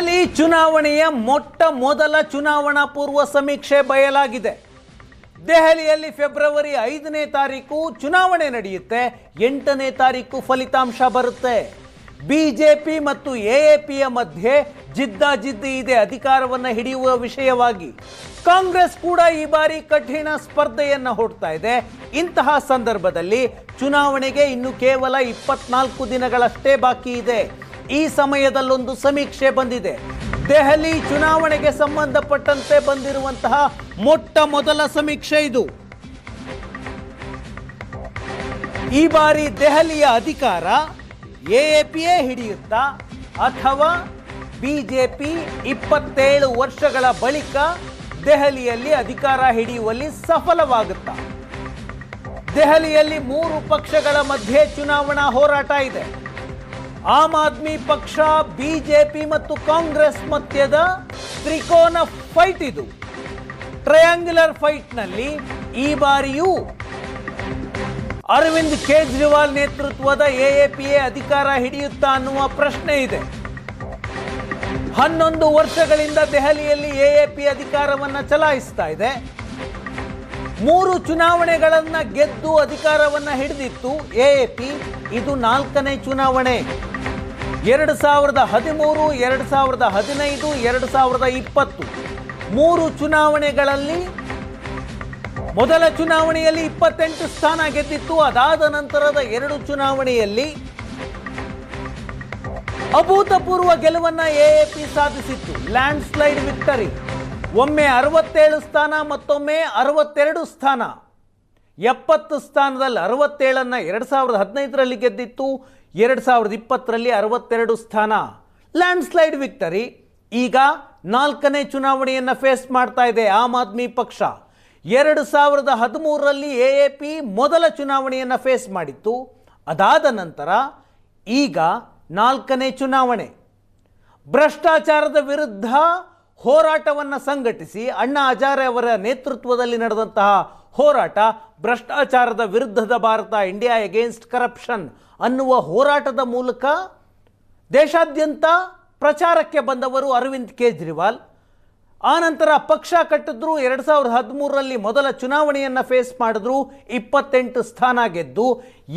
ದೆಹಲಿ ಚುನಾವಣೆಯ ಮೊಟ್ಟ ಮೊದಲ ಚುನಾವಣಾ ಪೂರ್ವ ಸಮೀಕ್ಷೆ ಬಯಲಾಗಿದೆ. ದೆಹಲಿಯಲ್ಲಿ ಫೆಬ್ರವರಿ ಐದನೇ ತಾರೀಕು ಚುನಾವಣೆ ನಡೆಯುತ್ತೆ. ಎಂಟನೇ ತಾರೀಕು ಫಲಿತಾಂಶ ಬರುತ್ತೆ. ಬಿಜೆಪಿ ಮತ್ತು ಎಎಪಿಯ ಮಧ್ಯೆ ಜಿದ್ದಾಜಿದ್ದಿ ಇದೆ ಅಧಿಕಾರವನ್ನು ಹಿಡಿಯುವ ವಿಷಯವಾಗಿ. ಕಾಂಗ್ರೆಸ್ ಕೂಡ ಈ ಬಾರಿ ಕಠಿಣ ಸ್ಪರ್ಧೆಯನ್ನು ಹೊಡ್ತಾ ಇದೆ. ಇಂತಹ ಸಂದರ್ಭದಲ್ಲಿ ಚುನಾವಣೆಗೆ ಇನ್ನು ಕೇವಲ ಇಪ್ಪತ್ನಾಲ್ಕು ದಿನಗಳಷ್ಟೇ ಬಾಕಿ ಇದೆ. ಈ ಸಮಯದಲ್ಲೊಂದು ಸಮೀಕ್ಷೆ ಬಂದಿದೆ. ದೆಹಲಿ ಚುನಾವಣೆಗೆ ಸಂಬಂಧಪಟ್ಟಂತೆ ಬಂದಿರುವಂತಹ ಮೊಟ್ಟ ಮೊದಲ ಸಮೀಕ್ಷೆ ಇದು. ಈ ಬಾರಿ ದೆಹಲಿಯ ಅಧಿಕಾರ ಎಎಪಿಯೇ ಹಿಡಿಯುತ್ತಾ ಅಥವಾ ಬಿಜೆಪಿ ಇಪ್ಪತ್ತೇಳು ವರ್ಷಗಳ ಬಳಿಕ ದೆಹಲಿಯಲ್ಲಿ ಅಧಿಕಾರ ಹಿಡಿಯುವಲ್ಲಿ ಸಫಲವಾಗುತ್ತಾ. ದೆಹಲಿಯಲ್ಲಿ ಮೂರು ಪಕ್ಷಗಳ ಮಧ್ಯೆ ಚುನಾವಣಾ ಹೋರಾಟ ಇದೆ. ಆಮ್ ಆದ್ಮಿ ಪಕ್ಷ, ಬಿಜೆಪಿ ಮತ್ತು ಕಾಂಗ್ರೆಸ್ ಮಧ್ಯದ ತ್ರಿಕೋನ ಫೈಟ್ ಇದು. ಟ್ರಯಾಂಗ್ಯುಲರ್ ಫೈಟ್ನಲ್ಲಿ ಈ ಬಾರಿಯೂ ಅರವಿಂದ್ ಕೇಜ್ರಿವಾಲ್ ನೇತೃತ್ವದ ಎಎಪಿಎ ಅಧಿಕಾರ ಹಿಡಿಯುತ್ತಾ ಅನ್ನುವ ಪ್ರಶ್ನೆ ಇದೆ. ಹನ್ನೊಂದು ವರ್ಷಗಳಿಂದ ದೆಹಲಿಯಲ್ಲಿ ಎಎಪಿ ಅಧಿಕಾರವನ್ನ ಚಲಾಯಿಸ್ತಾ ಇದೆ. ಮೂರು ಚುನಾವಣೆಗಳನ್ನು ಗೆದ್ದು ಅಧಿಕಾರವನ್ನ ಹಿಡಿದಿತ್ತು ಎಎಪಿ ಇದು ನಾಲ್ಕನೇ ಚುನಾವಣೆ. ಎರಡು ಸಾವಿರದ ಹದಿಮೂರು, ಎರಡು ಸಾವಿರದ ಹದಿನೈದು, ಎರಡು ಸಾವಿರದ ಇಪ್ಪತ್ತು. ಮೂರು ಚುನಾವಣೆಗಳಲ್ಲಿ, ಮೊದಲ ಚುನಾವಣೆಯಲ್ಲಿ ಇಪ್ಪತ್ತೆಂಟು ಸ್ಥಾನ ಗೆದ್ದಿತ್ತು. ಅದಾದ ನಂತರದ ಎರಡು ಚುನಾವಣೆಯಲ್ಲಿ ಅಭೂತಪೂರ್ವ ಗೆಲುವನ್ನು ಎಎಪಿ ಸಾಧಿಸಿತ್ತು. Landslide victory. ಒಮ್ಮೆ ಅರವತ್ತೇಳು ಸ್ಥಾನ, ಮತ್ತೊಮ್ಮೆ ಅರವತ್ತೆರಡು ಸ್ಥಾನ. ಎಪ್ಪತ್ತು ಸ್ಥಾನದಲ್ಲಿ ಅರವತ್ತೇಳನ್ನು ಎರಡು ಸಾವಿರದ ಹದಿನೈದರಲ್ಲಿ ಗೆದ್ದಿತ್ತು. ಎರಡು ಸಾವಿರದ ಇಪ್ಪತ್ತರಲ್ಲಿ ಅರವತ್ತೆರಡು ಸ್ಥಾನ. ಲ್ಯಾಂಡ್ ಸ್ಲೈಡ್ ವಿಕ್ಟರಿ ಈಗ ನಾಲ್ಕನೇ ಚುನಾವಣೆಯನ್ನು ಫೇಸ್ ಮಾಡ್ತಾ ಇದೆ ಆಮ್ ಆದ್ಮಿ ಪಕ್ಷ. ಎರಡು ಸಾವಿರದ ಹದಿಮೂರರಲ್ಲಿ ಎ ಎ ಪಿ ಮೊದಲ ಚುನಾವಣೆಯನ್ನು ಫೇಸ್ ಮಾಡಿತ್ತು. ಅದಾದ ನಂತರ ಈಗ ನಾಲ್ಕನೇ ಚುನಾವಣೆ. ಭ್ರಷ್ಟಾಚಾರದ ವಿರುದ್ಧ ಹೋರಾಟವನ್ನು ಸಂಘಟಿಸಿ ಅಣ್ಣಾ ಹಜಾರೆ ಅವರ ನೇತೃತ್ವದಲ್ಲಿ ನಡೆದಂತಹ ಹೋರಾಟ ಭ್ರಷ್ಟಾಚಾರದ ವಿರುದ್ಧದ ಭಾರತ ಇಂಡಿಯಾ ಎಗೇನ್ಸ್ಟ್ ಕರಪ್ಷನ್ ಅನ್ನುವ ಹೋರಾಟದ ಮೂಲಕ ದೇಶಾದ್ಯಂತ ಪ್ರಚಾರಕ್ಕೆ ಬಂದವರು ಅರವಿಂದ್ ಕೇಜ್ರಿವಾಲ್. ಆನಂತರ ಪಕ್ಷ ಕಟ್ಟಿದ್ರು ಎರಡು ಸಾವಿರದ ಹದಿಮೂರರಲ್ಲಿ ಮೊದಲ ಚುನಾವಣೆಯನ್ನು ಫೇಸ್ ಮಾಡಿದ್ರು, ಇಪ್ಪತ್ತೆಂಟು ಸ್ಥಾನ ಗೆದ್ದು,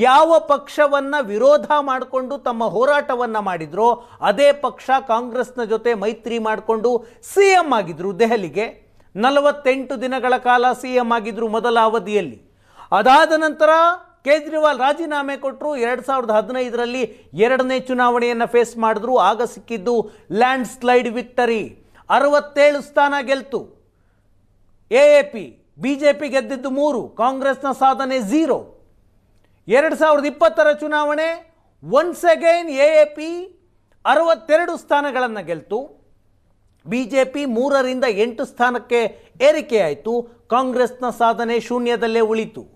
ಯಾವ ಪಕ್ಷವನ್ನು ವಿರೋಧ ಮಾಡಿಕೊಂಡು ತಮ್ಮ ಹೋರಾಟವನ್ನು ಮಾಡಿದ್ರೋ ಅದೇ ಪಕ್ಷ ಕಾಂಗ್ರೆಸ್ನ ಜೊತೆ ಮೈತ್ರಿ ಮಾಡಿಕೊಂಡು ಸಿ ಎಂ ಆಗಿದ್ರು ದೆಹಲಿಗೆ. ನಲವತ್ತೆಂಟು ದಿನಗಳ ಕಾಲ ಸಿ ಎಂ ಆಗಿದ್ರು ಮೊದಲ ಅವಧಿಯಲ್ಲಿ. ಅದಾದ ನಂತರ ಕೇಜ್ರಿವಾಲ್ ರಾಜೀನಾಮೆ ಕೊಟ್ಟರು ಎರಡು ಸಾವಿರದ ಹದಿನೈದರಲ್ಲಿ ಎರಡನೇ ಚುನಾವಣೆಯನ್ನು ಫೇಸ್ ಮಾಡಿದ್ರು, ಆಗ ಸಿಕ್ಕಿದ್ದು ಲ್ಯಾಂಡ್ ಸ್ಲೈಡ್ ವಿಕ್ಟರಿ. ಅರವತ್ತೇಳು ಸ್ಥಾನ ಗೆಲ್ತು. A A P B J P ಗೆದ್ದಿದ್ದು ಮೂರು, ಕಾಂಗ್ರೆಸ್ನ ಸಾಧನೆ ಝೀರೋ ಎರಡು ಸಾವಿರದ ಇಪ್ಪತ್ತರ ಚುನಾವಣೆ once again A A P ಅರವತ್ತೆರಡು ಸ್ಥಾನಗಳನ್ನು ಗೆಲ್ತು. ಬಿ ಜೆ ಪಿ ಮೂರರಿಂದ ಎಂಟು ಸ್ಥಾನಕ್ಕೆ ಏರಿಕೆಯಾಯಿತು. ಕಾಂಗ್ರೆಸ್ನ ಸಾಧನೆ ಶೂನ್ಯದಲ್ಲೇ ಉಳಿತು.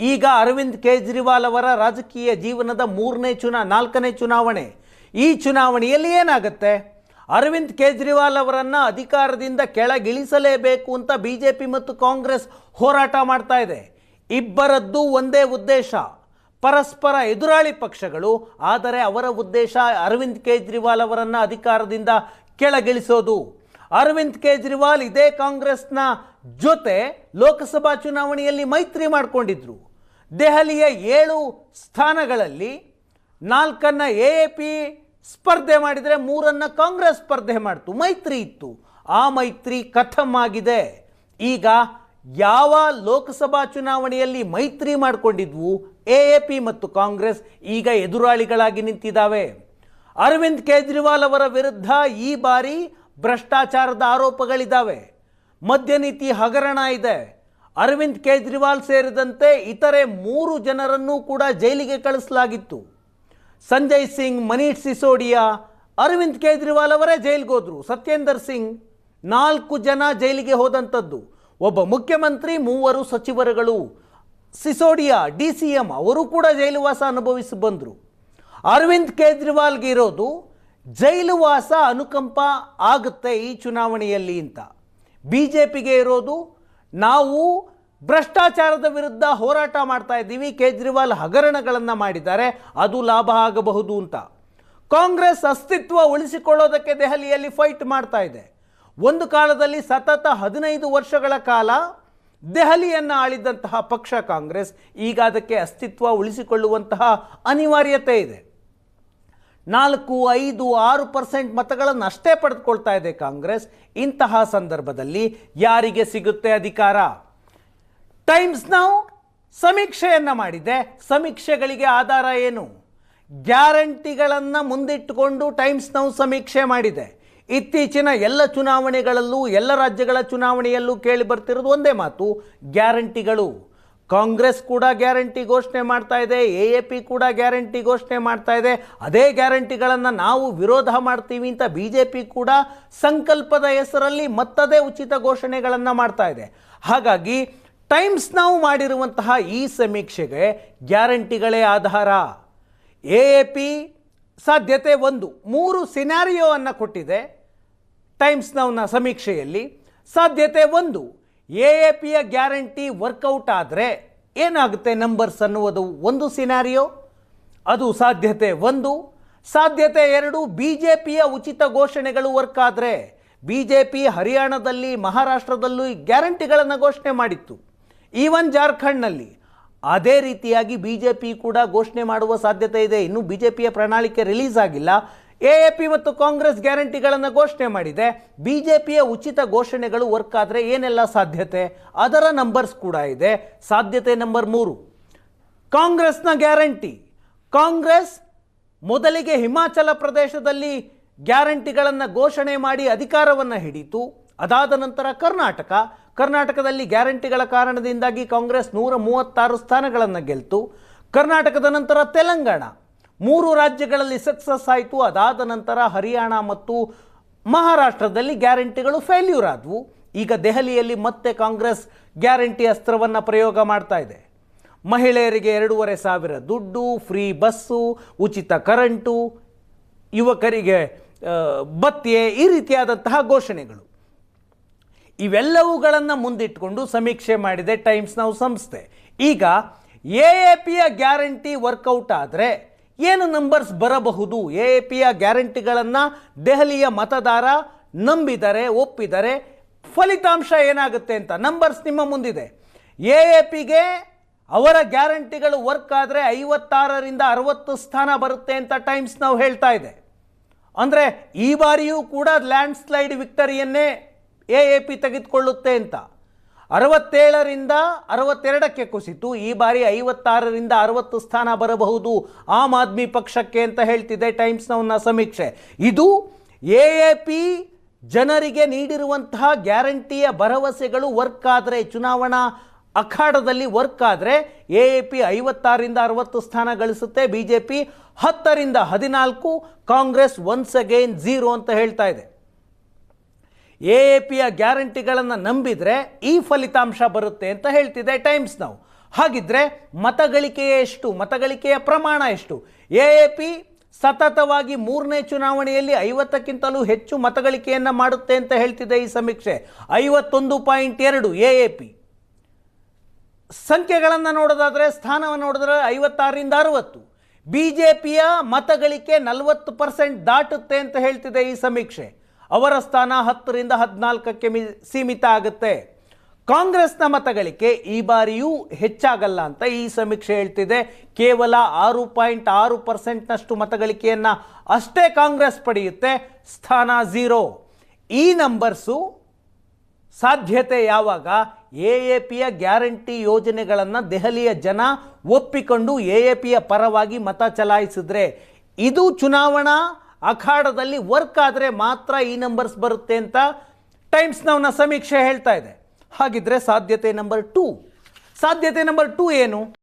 ಈಗ ಅರವಿಂದ್ ಕೇಜ್ರಿವಾಲ್ ಅವರ ರಾಜಕೀಯ ಜೀವನದ ಮೂರನೇ ಚುನಾ, ನಾಲ್ಕನೇ ಚುನಾವಣೆ. ಈ ಚುನಾವಣೆಯಲ್ಲಿ ಏನಾಗುತ್ತೆ? ಅರವಿಂದ್ ಕೇಜ್ರಿವಾಲ್ ಅವರನ್ನು ಅಧಿಕಾರದಿಂದ ಕೆಳಗಿಳಿಸಲೇಬೇಕು ಅಂತ ಬಿ ಜೆ ಪಿ ಮತ್ತು ಕಾಂಗ್ರೆಸ್ ಹೋರಾಟ ಮಾಡ್ತಾ ಇದೆ. ಇಬ್ಬರದ್ದು ಒಂದೇ ಉದ್ದೇಶ. ಪರಸ್ಪರ ಎದುರಾಳಿ ಪಕ್ಷಗಳು, ಆದರೆ ಅವರ ಉದ್ದೇಶ ಅರವಿಂದ್ ಕೇಜ್ರಿವಾಲ್ ಅವರನ್ನು ಅಧಿಕಾರದಿಂದ ಕೆಳಗಿಳಿಸೋದು. ಅರವಿಂದ್ ಕೇಜ್ರಿವಾಲ್ ಇದೇ ಕಾಂಗ್ರೆಸ್ನ ಜೊತೆ ಲೋಕಸಭಾ ಚುನಾವಣೆಯಲ್ಲಿ ಮೈತ್ರಿ ಮಾಡಿಕೊಂಡಿದ್ರು. ದೆಹಲಿಯ ಏಳು ಸ್ಥಾನಗಳಲ್ಲಿ ನಾಲ್ಕನ್ನು ಎ ಎ ಪಿ ಸ್ಪರ್ಧೆ ಮಾಡಿದರೆ ಮೂರನ್ನು ಕಾಂಗ್ರೆಸ್ ಸ್ಪರ್ಧೆ ಮಾಡಿತು. ಮೈತ್ರಿ ಇತ್ತು. ಆ ಮೈತ್ರಿ ಕಥಮ್ ಆಗಿದೆ ಈಗ ಯಾವ ಲೋಕಸಭಾ ಚುನಾವಣೆಯಲ್ಲಿ ಮೈತ್ರಿ ಮಾಡಿಕೊಂಡಿದ್ವು ಎ ಎ ಪಿ ಮತ್ತು ಕಾಂಗ್ರೆಸ್ ಈಗ ಎದುರಾಳಿಗಳಾಗಿ ನಿಂತಿದ್ದಾವೆ. ಅರವಿಂದ್ ಕೇಜ್ರಿವಾಲ್ ಅವರ ವಿರುದ್ಧ ಈ ಬಾರಿ ಭ್ರಷ್ಟಾಚಾರದ ಆರೋಪಗಳಿದ್ದಾವೆ. ಮದ್ಯ ನೀತಿ ಹಗರಣ ಇದೆ. ಅರವಿಂದ್ ಕೇಜ್ರಿವಾಲ್ ಸೇರಿದಂತೆ ಇತರೆ ಮೂರು ಜನರನ್ನು ಕೂಡ ಜೈಲಿಗೆ ಕಳಿಸಲಾಗಿತ್ತು. ಸಂಜಯ್ ಸಿಂಗ್ ಮನೀಷ್ ಸಿಸೋಡಿಯಾ, ಅರವಿಂದ್ ಕೇಜ್ರಿವಾಲ್ ಅವರೇ ಜೈಲಿಗೆ ಹೋದರು ಸತ್ಯೇಂದರ್ ಸಿಂಗ್ ನಾಲ್ಕು ಜನ ಜೈಲಿಗೆ ಹೋದಂಥದ್ದು. ಒಬ್ಬ ಮುಖ್ಯಮಂತ್ರಿ, ಮೂವರು ಸಚಿವರುಗಳು. ಸಿಸೋಡಿಯಾ, ಡಿ ಸಿ ಎಂ ಅವರು ಕೂಡ ಜೈಲುವಾಸ ಅನುಭವಿಸಿ ಬಂದರು. ಅರವಿಂದ್ ಕೇಜ್ರಿವಾಲ್ಗೆ ಇರೋದು ಜೈಲುವಾಸ ಅನುಕಂಪ ಆಗುತ್ತೆ ಈ ಚುನಾವಣೆಯಲ್ಲಿ ಅಂತ. ಬಿ ಜೆ ಪಿಗೆ ಇರೋದು ನಾವು ಭ್ರಷ್ಟಾಚಾರದ ವಿರುದ್ಧ ಹೋರಾಟ ಮಾಡ್ತಾ ಇದ್ದೀವಿ, ಕೇಜ್ರಿವಾಲ್ ಹಗರಣಗಳನ್ನು ಮಾಡಿದ್ದಾರೆ, ಅದು ಲಾಭ ಆಗಬಹುದು ಅಂತ. ಕಾಂಗ್ರೆಸ್ ಅಸ್ತಿತ್ವ ಉಳಿಸಿಕೊಳ್ಳೋದಕ್ಕೆ ದೆಹಲಿಯಲ್ಲಿ ಫೈಟ್ ಮಾಡ್ತಾ ಇದೆ. ಒಂದು ಕಾಲದಲ್ಲಿ ಸತತ ಹದಿನೈದು ವರ್ಷಗಳ ಕಾಲ ದೆಹಲಿಯನ್ನು ಆಳಿದ್ದಂತಹ ಪಕ್ಷ ಕಾಂಗ್ರೆಸ್, ಈಗ ಅದಕ್ಕೆ ಅಸ್ತಿತ್ವ ಉಳಿಸಿಕೊಳ್ಳುವಂತಹ ಅನಿವಾರ್ಯತೆ ಇದೆ. ನಾಲ್ಕು, ಐದು, ಆರು ಪರ್ಸೆಂಟ್ ಮತಗಳನ್ನು ಅಷ್ಟೇ ಪಡೆದುಕೊಳ್ತಾ ಇದೆ ಕಾಂಗ್ರೆಸ್. ಇಂತಹ ಸಂದರ್ಭದಲ್ಲಿ ಯಾರಿಗೆ ಸಿಗುತ್ತೆ ಅಧಿಕಾರ? ಟೈಮ್ಸ್ ನಾವು ಸಮೀಕ್ಷೆಯನ್ನು ಮಾಡಿದೆ. ಸಮೀಕ್ಷೆಗಳಿಗೆ ಆಧಾರ ಏನು? ಗ್ಯಾರಂಟಿಗಳನ್ನು ಮುಂದಿಟ್ಟುಕೊಂಡು ಟೈಮ್ಸ್ ನಾವು ಸಮೀಕ್ಷೆ ಮಾಡಿದೆ. ಇತ್ತೀಚಿನ ಎಲ್ಲ ಚುನಾವಣೆಗಳಲ್ಲೂ, ಎಲ್ಲ ರಾಜ್ಯಗಳ ಚುನಾವಣೆಯಲ್ಲೂ ಕೇಳಿ ಬರ್ತಿರೋದು ಒಂದೇ ಮಾತು, ಗ್ಯಾರಂಟಿಗಳು. ಕಾಂಗ್ರೆಸ್ ಕೂಡ ಗ್ಯಾರಂಟಿ ಘೋಷಣೆ ಮಾಡ್ತಾ ಇದೆ, ಎ ಎ ಪಿ ಕೂಡ ಗ್ಯಾರಂಟಿ ಘೋಷಣೆ ಮಾಡ್ತಾ ಇದೆ. ಅದೇ ಗ್ಯಾರಂಟಿಗಳನ್ನು ನಾವು ವಿರೋಧ ಮಾಡ್ತೀವಿ ಅಂತ ಬಿ ಜೆ ಪಿ ಕೂಡ ಸಂಕಲ್ಪದ ಹೆಸರಲ್ಲಿ ಮತ್ತದೇ ಉಚಿತ ಘೋಷಣೆಗಳನ್ನು ಮಾಡ್ತಾ ಇದೆ. ಹಾಗಾಗಿ ಟೈಮ್ಸ್ ನಾವು ಮಾಡಿರುವಂತಹ ಈ ಸಮೀಕ್ಷೆಗೆ ಗ್ಯಾರಂಟಿಗಳೇ ಆಧಾರ. ಎ ಎ ಪಿ ಸಾಧ್ಯತೆ ಒಂದು, ಮೂರು ಸಿನಾರಿಯೋವನ್ನು ಕೊಟ್ಟಿದೆ. ಟೈಮ್ಸ್ ನೌನ ಸಮೀಕ್ಷೆಯಲ್ಲಿ ಸಾಧ್ಯತೆ ಒಂದು ಎ ಎ ಪಿಯ ಗ್ಯಾರಂಟಿ ವರ್ಕೌಟ್ ಆದರೆ ಏನಾಗುತ್ತೆ ನಂಬರ್ಸ್ ಅನ್ನುವುದು ಒಂದು ಸಿನಾರಿಯೋ? ಅದು ಸಾಧ್ಯತೆ ಒಂದು. ಸಾಧ್ಯತೆ ಎರಡು ಬಿ ಜೆ ಪಿಯ ಉಚಿತ ಘೋಷಣೆಗಳು ವರ್ಕ್ ಆದರೆ ಬಿ ಜೆ ಪಿ ಹರಿಯಾಣದಲ್ಲಿ, ಮಹಾರಾಷ್ಟ್ರದಲ್ಲೂ ಗ್ಯಾರಂಟಿಗಳನ್ನು ಘೋಷಣೆ ಮಾಡಿತ್ತು. ಈವನ್ ಜಾರ್ಖಂಡ್ನಲ್ಲಿ ಅದೇ ರೀತಿಯಾಗಿ ಬಿ ಜೆ ಪಿ ಕೂಡ ಘೋಷಣೆ ಮಾಡುವ ಸಾಧ್ಯತೆ ಇದೆ. ಇನ್ನು ಬಿ ಜೆ ಪಿಯ ಪ್ರಣಾಳಿಕೆ ರಿಲೀಸ್ ಆಗಿಲ್ಲ. ಎ ಪಿ ಮತ್ತು ಕಾಂಗ್ರೆಸ್ ಗ್ಯಾರಂಟಿಗಳನ್ನು ಘೋಷಣೆ ಮಾಡಿದೆ. ಬಿ ಜೆ ಪಿಯ ಉಚಿತ ಘೋಷಣೆಗಳು ವರ್ಕ್ ಆದರೆ ಏನೆಲ್ಲ ಸಾಧ್ಯತೆ? ಅದರ ನಂಬರ್ಸ್ ಕೂಡ ಇದೆ. ಸಾಧ್ಯತೆ ನಂಬರ್ ಮೂರು. ಕಾಂಗ್ರೆಸ್ನ ಗ್ಯಾರಂಟಿ. ಕಾಂಗ್ರೆಸ್ ಮೊದಲಿಗೆ ಹಿಮಾಚಲ ಪ್ರದೇಶದಲ್ಲಿ ಗ್ಯಾರಂಟಿಗಳನ್ನು ಘೋಷಣೆ ಮಾಡಿ ಅಧಿಕಾರವನ್ನು ಹಿಡಿತು ಅದಾದ ನಂತರ ಕರ್ನಾಟಕ. ಕರ್ನಾಟಕದಲ್ಲಿ ಗ್ಯಾರಂಟಿಗಳ ಕಾರಣದಿಂದಾಗಿ ಕಾಂಗ್ರೆಸ್ ನೂರ ಮೂವತ್ತಾರು ಸ್ಥಾನಗಳನ್ನು ಗೆಲ್ತು. ಕರ್ನಾಟಕದ ನಂತರ ತೆಲಂಗಾಣ. ಮೂರು ರಾಜ್ಯಗಳಲ್ಲಿ ಸಕ್ಸಸ್ ಆಯಿತು. ಅದಾದ ನಂತರ ಹರಿಯಾಣ ಮತ್ತು ಮಹಾರಾಷ್ಟ್ರದಲ್ಲಿ ಗ್ಯಾರಂಟಿಗಳು ಫೇಲ್ಯೂರ್ ಆದವು. ಈಗ ದೆಹಲಿಯಲ್ಲಿ ಮತ್ತೆ ಕಾಂಗ್ರೆಸ್ ಗ್ಯಾರಂಟಿ ಅಸ್ತ್ರವನ್ನು ಪ್ರಯೋಗ ಮಾಡ್ತಾ ಇದೆ. ಮಹಿಳೆಯರಿಗೆ ಎರಡೂವರೆ ಸಾವಿರ ದುಡ್ಡು ಫ್ರೀ ಬಸ್ಸು ಉಚಿತ ಕರೆಂಟು ಯುವಕರಿಗೆ ಭತ್ಯೆ ಈ ರೀತಿಯಾದಂತಹ ಘೋಷಣೆಗಳು. ಇವೆಲ್ಲವುಗಳನ್ನು ಮುಂದಿಟ್ಕೊಂಡು ಸಮೀಕ್ಷೆ ಮಾಡಿದೆ ಟೈಮ್ಸ್ ನಾವು ಸಂಸ್ಥೆ. ಈಗ ಎ ಎ ಪಿಯ ಗ್ಯಾರಂಟಿ ವರ್ಕೌಟ್ ಆದರೆ ಏನು ನಂಬರ್ಸ್ ಬರಬಹುದು? ಎ ಪಿಯ ಗ್ಯಾರಂಟಿಗಳನ್ನು ದೆಹಲಿಯ ಮತದಾರ ನಂಬಿದರೆ, ಒಪ್ಪಿದರೆ ಫಲಿತಾಂಶ ಏನಾಗುತ್ತೆ ಅಂತ? ನಂಬರ್ಸ್ ನಿಮ್ಮ ಮುಂದಿದೆ. ಎ ಎ ಪಿಗೆ ಅವರ ಗ್ಯಾರಂಟಿಗಳು ವರ್ಕ್ ಆದರೆ ಐವತ್ತಾರರಿಂದ ಅರವತ್ತು ಸ್ಥಾನ ಬರುತ್ತೆ ಅಂತ ಟೈಮ್ಸ್ ನಾವು ಹೇಳ್ತಾ ಇದೆ. ಅಂದರೆ ಈ ಬಾರಿಯೂ ಕೂಡ ಲ್ಯಾಂಡ್ ಸ್ಲೈಡ್ ವಿಕ್ಟರಿಯನ್ನೇ ಎ ಎ ಪಿ ತೆಗೆದುಕೊಳ್ಳುತ್ತೆ ಅಂತ. ಅರವತ್ತೇಳರಿಂದ ಅರವತ್ತೆರಡಕ್ಕೆ ಕುಸಿತು. ಈ ಬಾರಿ ಐವತ್ತಾರರಿಂದ ಅರವತ್ತು ಸ್ಥಾನ ಬರಬಹುದು. ಆಮ್ ಆದ್ಮಿ ಪಕ್ಷಕ್ಕೆ ಅಂತ ಹೇಳ್ತಿದೆ ಟೈಮ್ಸ್ನವನ್ನ ನೌನ ಸಮೀಕ್ಷೆ. ಇದು ಎ ಎ ಪಿ ಜನರಿಗೆ ನೀಡಿರುವಂತಹ ಗ್ಯಾರಂಟಿಯ ಭರವಸೆಗಳು ವರ್ಕ್ ಆದರೆ, ಚುನಾವಣಾ ಅಖಾಡದಲ್ಲಿ ವರ್ಕ್ ಆದರೆ ಎ ಎ ಪಿ ಐವತ್ತಾರರಿಂದ ಅರವತ್ತು ಸ್ಥಾನ ಗಳಿಸುತ್ತೆ. ಬಿ ಜೆ ಪಿ ಹತ್ತರಿಂದ ಹದಿನಾಲ್ಕು, ಕಾಂಗ್ರೆಸ್ ಒನ್ಸ್ ಅಗೈನ್ ಝೀರೋ ಅಂತ ಹೇಳ್ತಾ ಇದೆ. ಎ ಎ ಪಿಯ ಗ್ಯಾರಂಟಿಗಳನ್ನು ನಂಬಿದರೆ ಈ ಫಲಿತಾಂಶ ಬರುತ್ತೆ ಅಂತ ಹೇಳ್ತಿದೆ ಟೈಮ್ಸ್ ನಾವು ಹಾಗಿದ್ರೆ ಮತಗಳಿಕೆಯ ಎಷ್ಟು? ಮತಗಳಿಕೆಯ ಪ್ರಮಾಣ ಎಷ್ಟು? ಎ ಎ ಪಿ ಸತತವಾಗಿ ಮೂರನೇ ಚುನಾವಣೆಯಲ್ಲಿ ಐವತ್ತಕ್ಕಿಂತಲೂ ಹೆಚ್ಚು ಮತಗಳಿಕೆಯನ್ನು ಮಾಡುತ್ತೆ ಅಂತ ಹೇಳ್ತಿದೆ ಈ ಸಮೀಕ್ಷೆ. ಐವತ್ತೊಂದು ಪಾಯಿಂಟ್ ಎರಡು ಎ ಎ ಪಿ ಸಂಖ್ಯೆಗಳನ್ನು ನೋಡೋದಾದರೆ, ಸ್ಥಾನವನ್ನು ನೋಡಿದ್ರೆ ಐವತ್ತಾರರಿಂದ ಅರವತ್ತು. ಬಿ ಜೆ ಪಿಯ ಮತಗಳಿಕೆ ನಲವತ್ತು ಪರ್ಸೆಂಟ್ ದಾಟುತ್ತೆ ಅಂತ ಹೇಳ್ತಿದೆ ಈ ಸಮೀಕ್ಷೆ. ಅವರ ಸ್ಥಾನ ಹತ್ತರಿಂದ ಹದಿನಾಲ್ಕಕ್ಕೆ ಮಿ, ಸೀಮಿತ ಆಗುತ್ತೆ. ಕಾಂಗ್ರೆಸ್ನ ಮತಗಳಿಕೆ ಈ ಬಾರಿಯೂ ಹೆಚ್ಚಾಗಲ್ಲ ಅಂತ ಈ ಸಮೀಕ್ಷೆ ಹೇಳ್ತಿದೆ. ಕೇವಲ ಆರು ಪಾಯಿಂಟ್ ಆರು ಪರ್ಸೆಂಟ್ನಷ್ಟು ಮತಗಳಿಕೆಯನ್ನು ಅಷ್ಟೇ ಕಾಂಗ್ರೆಸ್ ಪಡೆಯುತ್ತೆ. ಸ್ಥಾನ ಝೀರೋ. ಈ ನಂಬರ್ಸು ಸಾಧ್ಯತೆ ಯಾವಾಗ? ಎ ಎ ಪಿಯ ಗ್ಯಾರಂಟಿ ಯೋಜನೆಗಳನ್ನು ದೆಹಲಿಯ ಜನ ಒಪ್ಪಿಕೊಂಡು ಎ ಎ ಪಿಯ ಪರವಾಗಿ ಮತ ಚಲಾಯಿಸಿದ್ರೆ. ಇದು ಚುನಾವಣಾ ಅಖಾಡದಲ್ಲಿ ವರ್ಕ್ ಆದರೆ ಮಾತ್ರ ಈ ನಂಬರ್ಸ್ ಬರುತ್ತೆ ಅಂತ ಟೈಮ್ಸ್ ನವ್ನ ಸಮೀಕ್ಷೆ ಹೇಳ್ತಾ ಇದೆ. ಹಾಗಿದ್ರೆ ಸಾಧ್ಯತೆ ನಂಬರ್ ಟೂ ಸಾಧ್ಯತೆ ನಂಬರ್ ಟೂ ಏನು?